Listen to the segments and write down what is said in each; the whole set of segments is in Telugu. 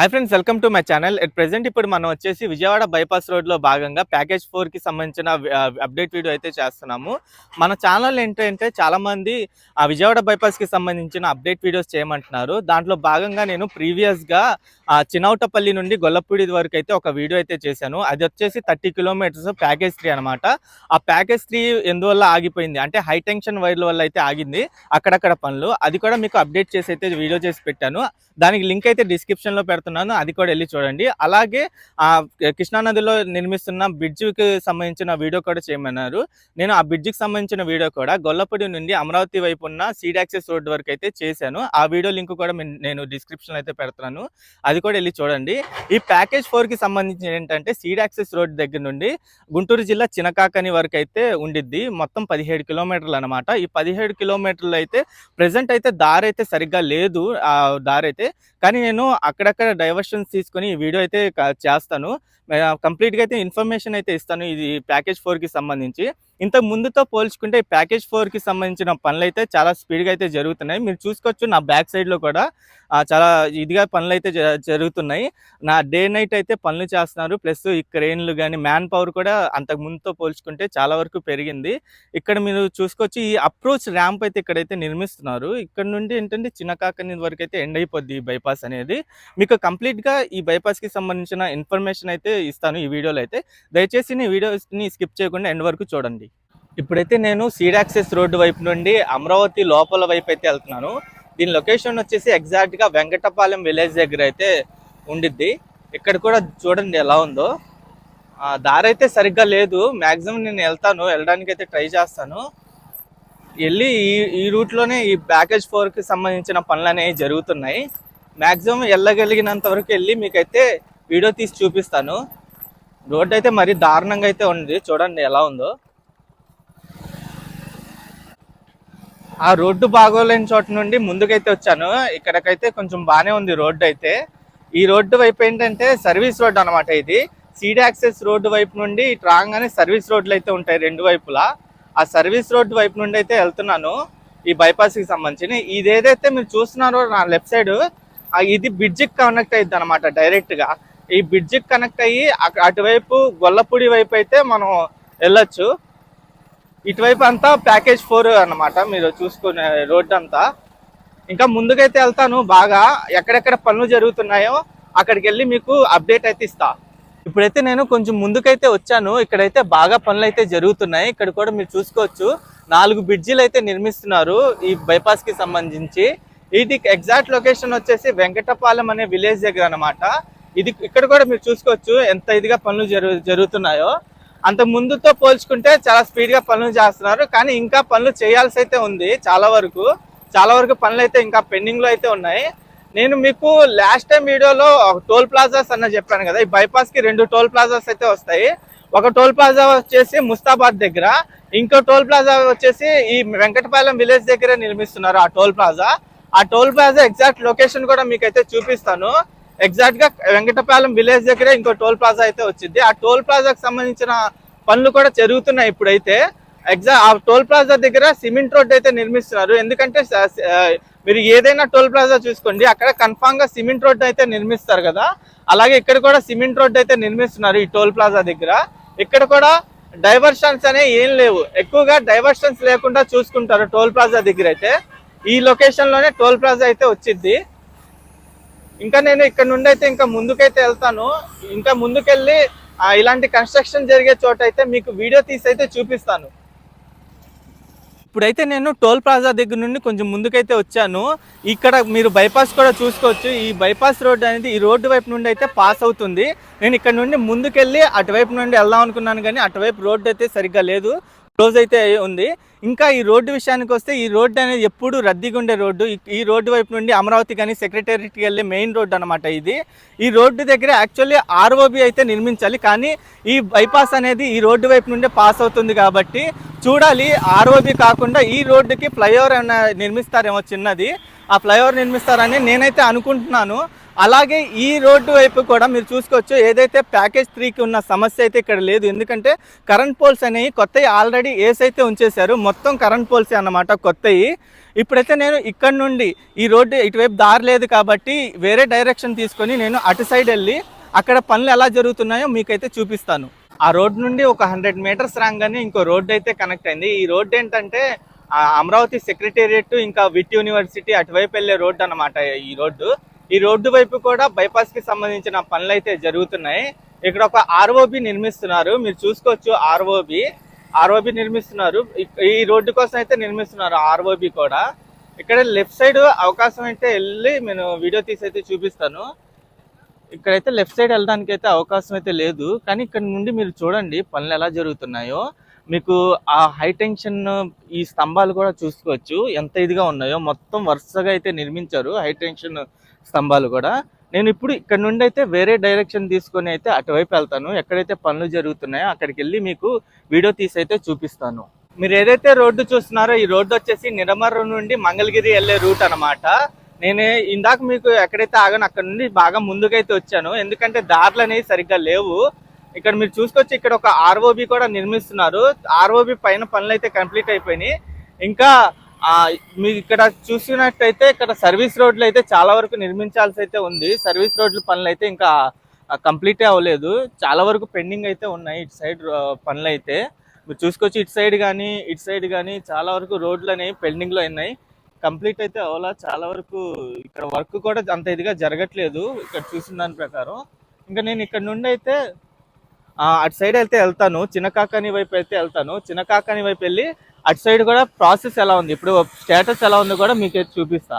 Hi friends welcome to my channel at present ఇప్పుడు మనం వచ్చేసి విజయవాడ బైపాస్ రోడ్లో భాగంగా ప్యాకేజ్ ఫోర్కి సంబంధించిన uh, అప్డేట్ వీడియో అయితే చేస్తున్నాము. మన ఛానల్ ఏంటంటే చాలామంది ఆ విజయవాడ బైపాస్కి సంబంధించిన అప్డేట్ వీడియోస్ చేయమంటున్నారు. దాంట్లో భాగంగా నేను ప్రీవియస్గా uh, చినౌటపల్లి నుండి గొల్లపూడి వరకు అయితే ఒక వీడియో అయితే చేశాను. అది వచ్చేసి థర్టీ కిలోమీటర్స్ ప్యాకేజ్ త్రీ అనమాట ఆ ప్యాకేజ్ త్రీ ఎందువల్ల ఆగిపోయింది? అంటే హై టెన్షన్ వైర్ల వల్ల అయితే ఆగింది అక్కడక్కడ పనులు. అది కూడా మీకు అప్డేట్ చేసి అయితే వీడియో చేసి పెట్టాను. దానికి లింక్ అయితే డిస్క్రిప్షన్లో పెడుతున్నాను అది కూడా వెళ్ళి చూడండి. అలాగే ఆ కృష్ణానదిలో నిర్మిస్తున్న బ్రిడ్జికి సంబంధించిన వీడియో కూడా చేయమన్నారు. నేను ఆ బ్రిడ్జికి సంబంధించిన వీడియో కూడా గొల్లపూడి నుండి అమరావతి వైపు ఉన్న సీడాక్సెస్ రోడ్డు రోడ్ వరకు అయితే చేశాను. ఆ వీడియో లింక్ కూడా నేను డిస్క్రిప్షన్ అయితే పెడుతున్నాను అది కూడా వెళ్ళి చూడండి. ఈ ప్యాకేజ్ ఫోర్కి సంబంధించిన సంబంధించి ఏంటంటే సీడాక్సెస్ రోడ్ దగ్గర నుండి గుంటూరు జిల్లా చినకాకని వరకు అయితే ఉండిద్ది. మొత్తం పదిహేడు కిలోమీటర్లు అనమాట ఈ పదిహేడు కిలోమీటర్లు అయితే ప్రెసెంట్ అయితే దారి అయితే సరిగ్గా లేదు. ఆ దారి అయితే కానీ నేను అక్కడక్కడ డైవర్షన్స్ తీసుకొని ఈ వీడియో అయితే చేస్తాను. కంప్లీట్గా అయితే ఇన్ఫర్మేషన్ అయితే ఇస్తాను ఇది ప్యాకేజ్ ఫోర్కి సంబంధించి. ఇంత ముందుతో పోల్చుకుంటే ఈ ప్యాకేజ్ ఫోర్కి సంబంధించిన పనులు అయితే చాలా స్పీడ్గా అయితే జరుగుతున్నాయి. మీరు చూసుకోవచ్చు నా బ్యాక్ సైడ్లో కూడా చాలా ఇదిగా పనులు అయితే జ- జరుగుతున్నాయి. నా డే నైట్ అయితే పనులు చేస్తున్నారు. ప్లస్ ఈ క్రెయిన్లు కానీ మ్యాన్ పవర్ కూడా అంతకు ముందుతో పోల్చుకుంటే చాలా వరకు పెరిగింది. ఇక్కడ మీరు చూసుకోవచ్చు ఈ అప్రోచ్ ర్యాంప్ అయితే ఇక్కడైతే నిర్మిస్తున్నారు. ఇక్కడ నుండి ఏంటంటే చిన్నకాకని వరకు అయితే ఎండ్ అయిపోద్ది ఈ బైపాస్ అనేది మీకు కంప్లీట్గా ఈ బైపాస్కి సంబంధించిన ఇన్ఫర్మేషన్ అయితే ఇస్తాను ఈ వీడియోలో అయితే. దయచేసి ఈ వీడియోస్ని స్కిప్ చేయకుండా ఎండ్ వరకు చూడండి. ఇప్పుడైతే నేను సీడ్ యాక్సెస్ రోడ్డు వైపు నుండి అమరావతి లోపల వైపు అయితే వెళ్తున్నాను. దీని లొకేషన్ వచ్చేసి ఎగ్జాక్ట్గా వెంకటపాలెం విలేజ్ దగ్గర అయితే ఉండిద్ది. ఇక్కడ కూడా చూడండి ఎలా ఉందో. దారి అయితే సరిగ్గా లేదు. మ్యాక్సిమం నేను వెళ్తాను. వెళ్ళడానికి అయితే ట్రై చేస్తాను. వెళ్ళి ఈ ఈ రూట్లోనే ఈ ప్యాకేజ్ ఫోర్కి సంబంధించిన పనులు అనేవి జరుగుతున్నాయి. మ్యాక్సిమం వెళ్ళగలిగినంత వరకు వెళ్ళి మీకైతే వీడియో తీసి చూపిస్తాను. రోడ్ అయితే మరీ దారుణంగా అయితే ఉంది. చూడండి ఎలా ఉందో. ఆ రోడ్డు బాగోలేని చోట నుండి ముందుకైతే వచ్చాను. ఇక్కడికైతే కొంచెం బాగానే ఉంది రోడ్డు అయితే. ఈ రోడ్డు వైపు ఏంటంటే సర్వీస్ రోడ్ అన్నమాట ఇది. సీడ్ యాక్సెస్ రోడ్డు వైపు నుండి ఇటు రాగానే సర్వీస్ రోడ్లు అయితే ఉంటాయి రెండు వైపులా. ఆ సర్వీస్ రోడ్డు వైపు నుండి అయితే వెళ్తున్నాను. ఈ బైపాస్కి కి సంబంధించి ఇది ఏదైతే మీరు చూస్తున్నారో నా లెఫ్ట్ సైడ్ ఇది బ్రిడ్జికి కనెక్ట్ అయింది అనమాట డైరెక్ట్గా ఈ బ్రిడ్జికి కనెక్ట్ అయ్యి అటువైపు గొల్లపూడి వైపు అయితే మనం వెళ్ళొచ్చు. ఇటువైపు అంతా ప్యాకేజ్ ఫోర్ అన్నమాట మీరు చూసుకునే రోడ్ అంతా. ఇంకా ముందుకైతే వెళ్తాను బాగా ఎక్కడెక్కడ పనులు జరుగుతున్నాయో అక్కడికి వెళ్ళి మీకు అప్డేట్ అయితే ఇస్తా. ఇప్పుడైతే నేను కొంచెం ముందుకైతే వచ్చాను ఇక్కడైతే బాగా పనులు అయితే జరుగుతున్నాయి ఇక్కడ కూడా మీరు చూసుకోవచ్చు. నాలుగు బ్రిడ్జిలు అయితే నిర్మిస్తున్నారు ఈ బైపాస్కి కి సంబంధించి. ఇది ఎగ్జాక్ట్ లొకేషన్ వచ్చేసి వెంకటపాలెం అనే విలేజ్ దగ్గర అన్నమాట. ఇది ఇక్కడ కూడా మీరు చూసుకోవచ్చు ఎంత ఇదిగా పనులు జరుగు జరుగుతున్నాయో. అంత ముందుతో పోల్చుకుంటే చాలా స్పీడ్గా పనులు చేస్తున్నారు. కానీ ఇంకా పనులు చేయాల్సి అయితే ఉంది చాలా వరకు. చాలా వరకు పనులు అయితే ఇంకా పెండింగ్లో అయితే ఉన్నాయి. నేను మీకు లాస్ట్ టైం వీడియోలో టోల్ ప్లాజాస్ అన్న చెప్పాను కదా. ఈ బైపాస్కి రెండు టోల్ ప్లాజాస్ అయితే వస్తాయి. ఒక టోల్ ప్లాజా వచ్చేసి ముస్తాబాద్ దగ్గర. ఇంకో టోల్ ప్లాజా వచ్చేసి ఈ వెంకటపాలెం విలేజ్ దగ్గర నిర్మిస్తున్నారు ఆ టోల్ ప్లాజా ఆ టోల్ ప్లాజా ఎగ్జాక్ట్ లొకేషన్ కూడా మీకైతే చూపిస్తాను. ఎగ్జాక్ట్గా వెంకటపాలెం విలేజ్ దగ్గరే ఇంకో టోల్ ప్లాజా అయితే వచ్చింది. ఆ టోల్ ప్లాజాకి సంబంధించిన పనులు కూడా జరుగుతున్నాయి ఇప్పుడైతే. ఎగ్జాక్ట్ ఆ టోల్ ప్లాజా దగ్గర సిమెంట్ రోడ్ అయితే నిర్మిస్తున్నారు. ఎందుకంటే మీరు ఏదైనా టోల్ ప్లాజా చూసుకోండి అక్కడ కన్ఫామ్గా సిమెంట్ రోడ్ అయితే నిర్మిస్తారు కదా. అలాగే ఇక్కడ కూడా సిమెంట్ రోడ్ అయితే నిర్మిస్తున్నారు ఈ టోల్ ప్లాజా దగ్గర. ఇక్కడ కూడా డైవర్షన్స్ అనే ఏం లేవు. ఎక్కువగా డైవర్షన్స్ లేకుండా చూసుకుంటారు టోల్ ప్లాజా దగ్గర అయితే. ఈ లొకేషన్లోనే టోల్ ప్లాజా అయితే వచ్చింది ఇంకా నేను ఇక్కడ నుండి అయితే ఇంకా ముందుకైతే వెళ్తాను. ఇంకా ముందుకెళ్ళి ఇలాంటి కన్స్ట్రక్షన్ జరిగే చోట అయితే మీకు వీడియో తీసి అయితే చూపిస్తాను. ఇప్పుడైతే నేను టోల్ ప్లాజా దగ్గర నుండి కొంచెం ముందుకైతే వచ్చాను. ఇక్కడ మీరు బైపాస్ కూడా చూసుకోవచ్చు. ఈ బైపాస్ రోడ్ అనేది ఈ రోడ్డు వైపు నుండి అయితే పాస్ అవుతుంది. నేను ఇక్కడ నుండి ముందుకెళ్ళి అటువైపు నుండి వెళ్దాం అనుకున్నాను కానీ అటువైపు రోడ్డు అయితే సరిగ్గా లేదు. క్లోజ్ అయితే ఉంది. ఇంకా ఈ రోడ్డు విషయానికి వస్తే ఈ రోడ్డు అనేది ఎప్పుడు రద్దీగా ఉండే రోడ్డు. ఈ- ఈ రోడ్డు వైపు నుండి అమరావతి కానీ సెక్రటేరియట్కి వెళ్ళే మెయిన్ రోడ్డు అనమాట ఇది. ఈ రోడ్డు దగ్గర యాక్చువల్లీ ఆర్ఓబి అయితే నిర్మించాలి. కానీ ఈ బైపాస్ అనేది ఈ రోడ్డు వైపు నుండే పాస్ అవుతుంది కాబట్టి చూడాలి. ఆర్ఓబి కాకుండా ఈ రోడ్డుకి ఫ్లైఓవర్ ఏమైనా నిర్మిస్తారేమో చిన్నది. ఆ ఫ్లైఓవర్ నిర్మిస్తారని నేనైతే అనుకుంటున్నాను. అలాగే ఈ రోడ్డు వైపు కూడా మీరు చూసుకోవచ్చు ఏదైతే ప్యాకేజ్ త్రీకి ఉన్న సమస్య అయితే ఇక్కడ లేదు. ఎందుకంటే కరెంట్ పోల్స్ అనేవి కొత్తవి ఆల్రెడీ ఏసైతే ఉంచేశారు. మొత్తం కరెంట్ పోల్సే అన్నమాట కొత్తవి ఇప్పుడైతే నేను ఇక్కడ నుండి ఈ రోడ్డు ఇటువైపు దారి లేదు కాబట్టి వేరే డైరెక్షన్ తీసుకొని నేను అటు సైడ్ వెళ్ళి అక్కడ పనులు ఎలా జరుగుతున్నాయో మీకైతే చూపిస్తాను. ఆ రోడ్ నుండి ఒక హండ్రెడ్ మీటర్స్ రాగానే ఇంకో రోడ్డు అయితే కనెక్ట్ అయింది. ఈ రోడ్డు ఏంటంటే అమరావతి సెక్రటేరియట్ ఇంకా విట్ యూనివర్సిటీ అటువైపు వెళ్ళే రోడ్డు అనమాట ఈ రోడ్డు. ఈ రోడ్డు వైపు కూడా బైపాస్కి సంబంధించిన పనులు అయితే జరుగుతున్నాయి. ఇక్కడ ఒక ఆర్ఓబి నిర్మిస్తున్నారు. మీరు చూసుకోవచ్చు ఆర్ఓబి. ఆర్ఓబి నిర్మిస్తున్నారు. ఈ రోడ్డు కోసం అయితే నిర్మిస్తున్నారు ఆర్ఓబి కూడా. ఇక్కడ లెఫ్ట్ సైడ్ అవకాశం అయితే వెళ్ళి నేను వీడియో తీసి అయితే చూపిస్తాను. ఇక్కడైతే లెఫ్ట్ సైడ్ వెళ్ళడానికి అయితే అవకాశం అయితే లేదు. కానీ ఇక్కడ నుండి మీరు చూడండి పనులు ఎలా జరుగుతున్నాయో. మీకు ఆ హై టెన్షన్ ఈ స్తంభాలు కూడా చూసుకోవచ్చు. ఎంత ఇదిగా ఉన్నాయో. మొత్తం వరుసగా అయితే నిర్మించారు. హై టెన్షన్ స్తంభాలు కూడా. నేను ఇప్పుడు ఇక్కడ నుండి అయితే వేరే డైరెక్షన్ తీసుకొని అయితే అటువైపు వెళ్తాను. ఎక్కడైతే పనులు జరుగుతున్నాయో అక్కడికి వెళ్ళి మీకు వీడియో తీసి అయితే చూపిస్తాను. మీరు ఏదైతే రోడ్డు చూస్తున్నారో ఈ రోడ్డు వచ్చేసి నిడమర్రు నుండి మంగళగిరి వెళ్ళే రూట్ అన్నమాట. నేను ఇందాక మీకు ఎక్కడైతే ఆగాను అక్కడ నుండి బాగా ముందుకైతే వచ్చాను. ఎందుకంటే దారులు అనేవి సరిగ్గా లేవు. ఇక్కడ మీరు చూసుకోవచ్చు ఇక్కడ ఒక ఆర్ఓబి కూడా నిర్మిస్తున్నారు. ఆర్ఓబి పైన పనులు అయితే కంప్లీట్ అయిపోయినాయి. ఇంకా మీరు ఇక్కడ చూసినట్టయితే ఇక్కడ సర్వీస్ రోడ్లు అయితే చాలా వరకు నిర్మించాల్సి అయితే ఉంది. సర్వీస్ రోడ్ల పనులు అయితే ఇంకా కంప్లీటే అవ్వలేదు. చాలా వరకు పెండింగ్ అయితే ఉన్నాయి ఇటు సైడ్ పనులు అయితే మీరు చూసుకోవచ్చు ఇటు సైడ్ కానీ ఇటు సైడ్ కానీ చాలా వరకు రోడ్లు అనేవి పెండింగ్లో ఉన్నాయి. కంప్లీట్ అయితే అవ్వాలా? చాలా వరకు ఇక్కడ వర్క్ కూడా అంత ఇదిగా జరగట్లేదు. ఇక్కడ చూసిన దాని ప్రకారం. ఇంకా నేను ఇక్కడ నుండి అయితే అటు సైడ్ అయితే వెళ్తాను. చిన్నకాకాని వైపు అయితే వెళ్తాను. చిన్నకాకాని వైపు వెళ్ళి అటు సైడ్ కూడా ప్రాసెస్ ఎలా ఉంది? ఇప్పుడు స్టేటస్ ఎలా ఉందో కూడా మీకు అయితే చూపిస్తా.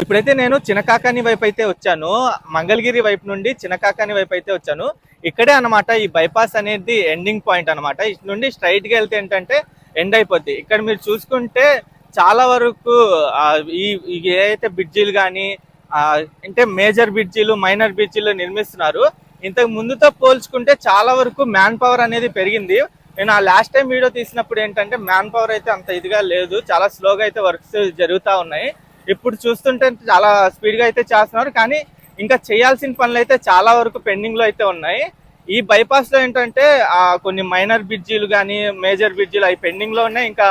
ఇప్పుడైతే నేను చిన్నకాకాని వైపు అయితే వచ్చాను. మంగళగిరి వైపు నుండి చిన్నకాకాని వైపు అయితే వచ్చాను. ఇక్కడే అనమాట ఈ బైపాస్ అనేది ఎండింగ్ పాయింట్ అనమాట ఇటు నుండి స్ట్రైట్గా వెళ్తే ఏంటంటే ఎండ్ అయిపోద్ది. ఇక్కడ మీరు చూసుకుంటే చాలా వరకు ఈ ఈ ఏదైతే బ్రిడ్జీలు కానీ అంటే మేజర్ బ్రిడ్జీలు మైనర్ బ్రిడ్జీలు నిర్మిస్తున్నారు. ఇంతకు ముందుతో పోల్చుకుంటే చాలా వరకు మ్యాన్ పవర్ అనేది పెరిగింది. నేను ఆ లాస్ట్ టైం వీడియో తీసినప్పుడు ఏంటంటే మ్యాన్ పవర్ అయితే అంత ఇదిగా లేదు. చాలా స్లోగా అయితే వర్క్స్ జరుగుతూ ఉన్నాయి. ఇప్పుడు చూస్తుంటే చాలా స్పీడ్గా అయితే చేస్తున్నారు. కానీ ఇంకా చేయాల్సిన పనులు అయితే చాలా వరకు పెండింగ్లో అయితే ఉన్నాయి. ఈ బైపాస్లో ఏంటంటే కొన్ని మైనర్ బ్రిడ్జీలు కానీ మేజర్ బ్రిడ్జీలు అవి పెండింగ్లో ఉన్నాయి. ఇంకా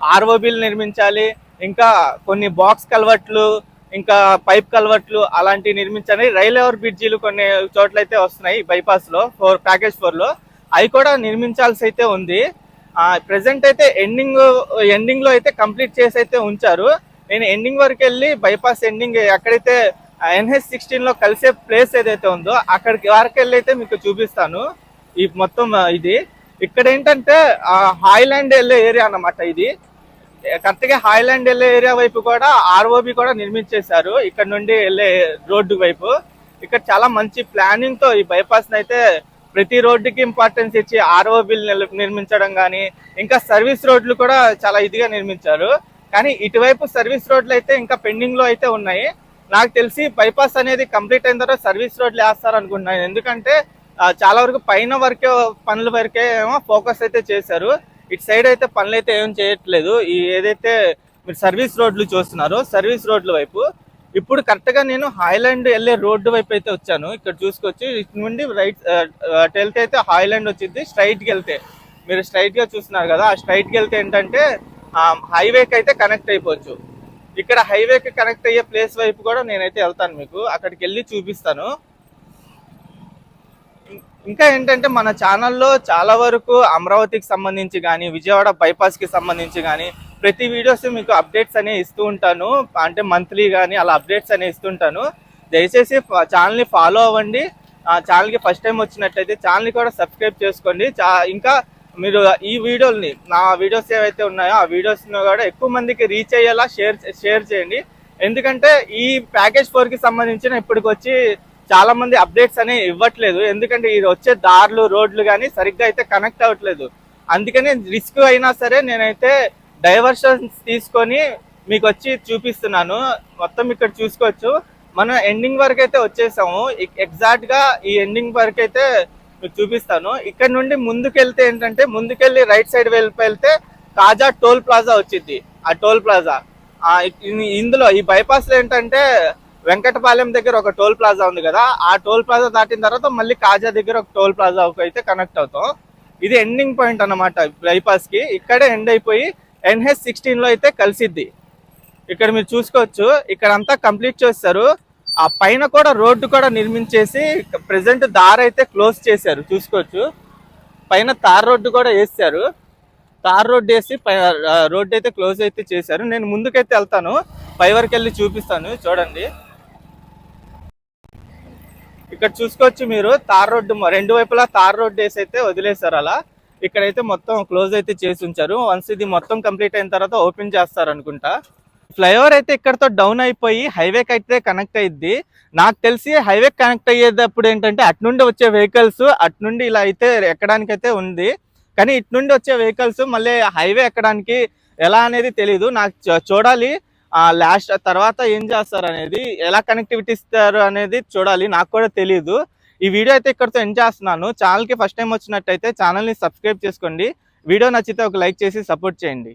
ఆర్ఓబీలు నిర్మించాలి. ఇంకా కొన్ని బాక్స్ కల్వర్ట్లు ఇంకా పైప్ కల్వర్ట్లు అలాంటివి నిర్మించాలి. రైల్ ఓవర్ బ్రిడ్జీలు కొన్ని చోట్లయితే వస్తున్నాయి బైపాస్లో ఫోర్ ప్యాకేజ్ ఫోర్లో అవి కూడా నిర్మించాల్సి అయితే ఉంది ప్రెసెంట్ అయితే ఎండింగ్ ఎండింగ్లో అయితే కంప్లీట్ చేసి అయితే ఉంచారు. నేను ఎండింగ్ వరకు వెళ్ళి బైపాస్ ఎండింగ్ ఎక్కడైతే ఎన్హెచ్ సిక్స్టీన్లో కలిసే ప్లేస్ ఏదైతే ఉందో అక్కడికి వరకు వెళ్ళి అయితే మీకు చూపిస్తాను. ఈ మొత్తం ఇది. ఇక్కడ ఏంటంటే హాయ్లాండ్ వెళ్ళే ఏరియా అన్నమాట ఇది. కరెక్ట్గా హాయ్లాండ్ వెళ్ళే ఏరియా వైపు కూడా ఆర్ఓబి కూడా నిర్మించేశారు. ఇక్కడ నుండి వెళ్ళే రోడ్డు వైపు. ఇక్కడ చాలా మంచి ప్లానింగ్తో ఈ బైపాస్ని అయితే ప్రతి రోడ్డుకి ఇంపార్టెన్స్ ఇచ్చి ఆర్ఓబిలు నిర్మించడం కానీ ఇంకా సర్వీస్ రోడ్లు కూడా చాలా ఇదిగా నిర్మించారు. కానీ ఇటువైపు సర్వీస్ రోడ్లు అయితే ఇంకా పెండింగ్లో అయితే ఉన్నాయి. నాకు తెలిసి బైపాస్ అనేది కంప్లీట్ అయిన తర్వాత సర్వీస్ రోడ్లు వేస్తారు అనుకుంటున్నాను. ఎందుకంటే చాలా వరకు పైన వరకే పనుల వరకే ఏమో ఫోకస్ అయితే చేశారు. ఇటు సైడ్ అయితే పనులు అయితే ఏం చేయట్లేదు. ఈ ఏదైతే మీరు సర్వీస్ రోడ్లు చూస్తున్నారో సర్వీస్ రోడ్ల వైపు ఇప్పుడు కరెక్ట్గా నేను హాయ్లాండ్ వెళ్ళే రోడ్డు వైపు అయితే వచ్చాను. ఇక్కడ చూసుకొచ్చి ఇటు నుండి రైట్ అటు వెళ్తే అయితే హాయ్లాండ్ వచ్చింది స్ట్రైట్కి వెళ్తే. మీరు స్ట్రైట్గా చూస్తున్నారు కదా ఆ స్ట్రైట్కి వెళ్తే ఏంటంటే హైవేకి అయితే కనెక్ట్ అయిపోవచ్చు. ఇక్కడ హైవేకి కనెక్ట్ అయ్యే ప్లేస్ వైపు కూడా నేనైతే వెళ్తాను మీకు. అక్కడికి వెళ్ళి చూపిస్తాను. ఇంకా ఏంటంటే మన ఛానల్లో చాలా వరకు అమరావతికి సంబంధించి కానీ విజయవాడ బైపాస్కి సంబంధించి కానీ ప్రతి వీడియోస్ మీకు అప్డేట్స్ అనేవి ఇస్తూ ఉంటాను. అంటే మంత్లీ కానీ అలా అప్డేట్స్ అనేవి ఇస్తుంటాను దయచేసి ఛానల్ని ఫాలో అవ్వండి. ఆ ఛానల్కి ఫస్ట్ టైం వచ్చినట్లయితే ఛానల్ని కూడా సబ్స్క్రైబ్ చేసుకోండి. చా ఇంకా మీరు ఈ వీడియోల్ని నా వీడియోస్ ఏవైతే ఉన్నాయో ఆ వీడియోస్ కూడా ఎక్కువ మందికి రీచ్ అయ్యేలా షేర్ షేర్ చేయండి. ఎందుకంటే ఈ ప్యాకేజ్ ఫోర్కి సంబంధించిన ఇప్పటికి వచ్చి చాలా మంది అప్డేట్స్ అనేవి ఇవ్వట్లేదు. ఎందుకంటే ఇది వచ్చే దారులు రోడ్లు కానీ సరిగ్గా అయితే కనెక్ట్ అవ్వట్లేదు. అందుకని రిస్క్ అయినా సరే నేనైతే డైవర్షన్స్ తీసుకొని మీకు వచ్చి చూపిస్తున్నాను. మొత్తం ఇక్కడ చూసుకోవచ్చు. మనం ఎండింగ్ వరకు అయితే వచ్చేసాము. ఎగ్జాక్ట్గా ఈ ఎండింగ్ వరకు అయితే మీకు చూపిస్తాను. ఇక్కడ నుండి ముందుకెళ్తే ఏంటంటే ముందుకెళ్ళి రైట్ సైడ్ వెళ్ళి వెళ్తే తాజా టోల్ ప్లాజా వచ్చింది ఆ టోల్ ప్లాజా. ఇందులో ఈ బైపాస్లో ఏంటంటే వెంకటపాలెం దగ్గర ఒక టోల్ ప్లాజా ఉంది కదా. ఆ టోల్ ప్లాజా దాటిన తర్వాత మళ్ళీ కాజా దగ్గర ఒక టోల్ ప్లాజా అయితే కనెక్ట్ అవుతాం. ఇది ఎండింగ్ పాయింట్ అన్నమాట బైపాస్కి. ఇక్కడే ఎండ్ అయిపోయి ఎన్హెచ్ సిక్స్టీన్లో అయితే కలిసిద్ది. ఇక్కడ మీరు చూసుకోవచ్చు ఇక్కడ అంతా కంప్లీట్ చేస్తారు. ఆ పైన కూడా రోడ్డు కూడా నిర్మించేసి ప్రెసెంట్ దారి అయితే క్లోజ్ చేశారు చూసుకోవచ్చు. పైన తార్ రోడ్డు కూడా వేసారు తార్ రోడ్డు వేసి పై రోడ్డు అయితే క్లోజ్ అయితే చేశారు. నేను ముందుకైతే వెళ్తాను పై వరకు వెళ్ళి చూపిస్తాను చూడండి. ఇక్కడ చూసుకోవచ్చు మీరు తార్ రోడ్డు రెండు వైపులా తార్ రోడ్డు వేసి అయితే వదిలేశారు అలా. ఇక్కడైతే మొత్తం క్లోజ్ అయితే చేసి ఉంచారు. వన్స్ ఇది మొత్తం కంప్లీట్ అయిన తర్వాత ఓపెన్ చేస్తారు అనుకుంటా. ఫ్లైఓవర్ అయితే ఇక్కడతో డౌన్ అయిపోయి హైవేకి అయితే కనెక్ట్ అయ్యిద్ది నాకు తెలిసి హైవే కనెక్ట్ అయ్యేటప్పుడు ఏంటంటే అటు నుండి వచ్చే వెహికల్స్ అటు నుండి ఇలా అయితే ఎక్కడానికైతే ఉంది. కానీ ఇటు నుండి వచ్చే వెహికల్స్ మళ్ళీ హైవే ఎక్కడానికి ఎలా అనేది తెలియదు నాకు చూడాలి. ఆ లాస్ట్ తర్వాత ఏం చేస్తారు అనేది ఎలా కనెక్టివిటీ ఇస్తారు అనేది చూడాలి. నాకు కూడా తెలియదు ఈ వీడియో అయితే ఇక్కడితో ఎండ్ చేస్తున్నాను. ఛానల్కి ఫస్ట్ టైం వచ్చినట్టయితే ఛానల్ని సబ్స్క్రైబ్ చేసుకోండి. వీడియో నచ్చితే ఒక లైక్ చేసి సపోర్ట్ చేయండి.